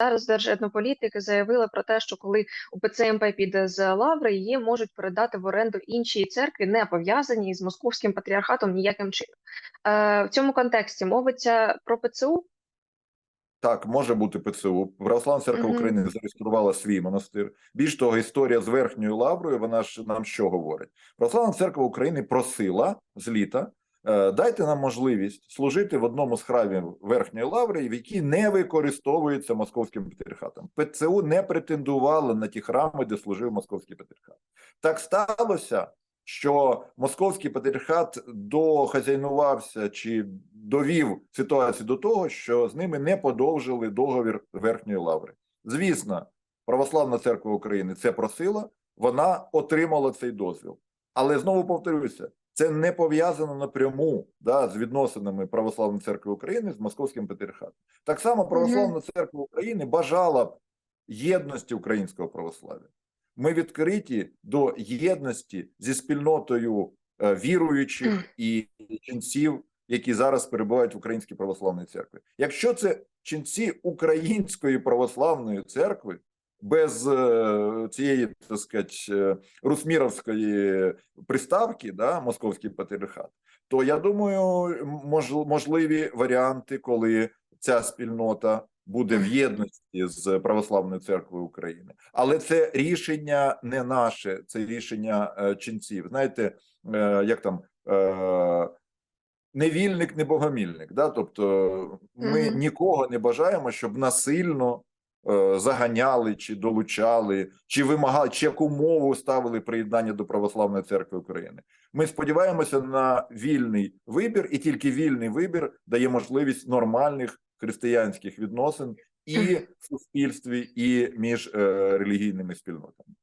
Зараз держетнополітики заявили про те, що коли УПЦ МП піде з лаври, її можуть передати в оренду іншій церкві, не пов'язані з московським патріархатом ніяким чином. Е, в цьому контексті мовиться про ПЦУ. Так, може бути ПЦУ. Православна церква Мгм. України зареєструвала свій монастир. Більш того, історія з верхньою лаврою, вона ж нам що говорить? Православна церква України просила з літа. Е, Дайте нам можливість служити в одному з храмів верхньої лаври, в якій не використовується московським патріархатом. ПЦУ не претендувала на ті храми, де служив московський патріархат. Так сталося, що московський патріархат дохазяйнувався чи довів ситуацію до того, що з ними не подовжили договір верхньої лаври. Звісно, православна церква України це просила, вона отримала цей дозвіл. Але знову повторюся, це не пов'язано напряму да, з відносинами православної церкви України з московським патріархатом. Так само православна церква України бажала б єдності українського православ'я. Ми відкриті до єдності зі спільнотою е, віруючих і ченців, які зараз перебувають в Українській православній церкві. Якщо це ченці Української православної церкви, без е, цієї, так сказати, е, русміровської приставки, да, московський патріархат, то я думаю, можливі варіанти, коли ця спільнота буде в єдності з православною церквою України, але це рішення не наше, це рішення е, ченців. Знаєте, як там е, не вільник, не богомільник. Да? Тобто, ми нікого не бажаємо, щоб насильно заганяли чи долучали, чи вимагали, чи яку мову ставили приєднання до православної церкви України. Ми сподіваємося на вільний вибір, і тільки вільний вибір дає можливість нормальних християнських відносин і в суспільстві, і між е, релігійними спільнотами.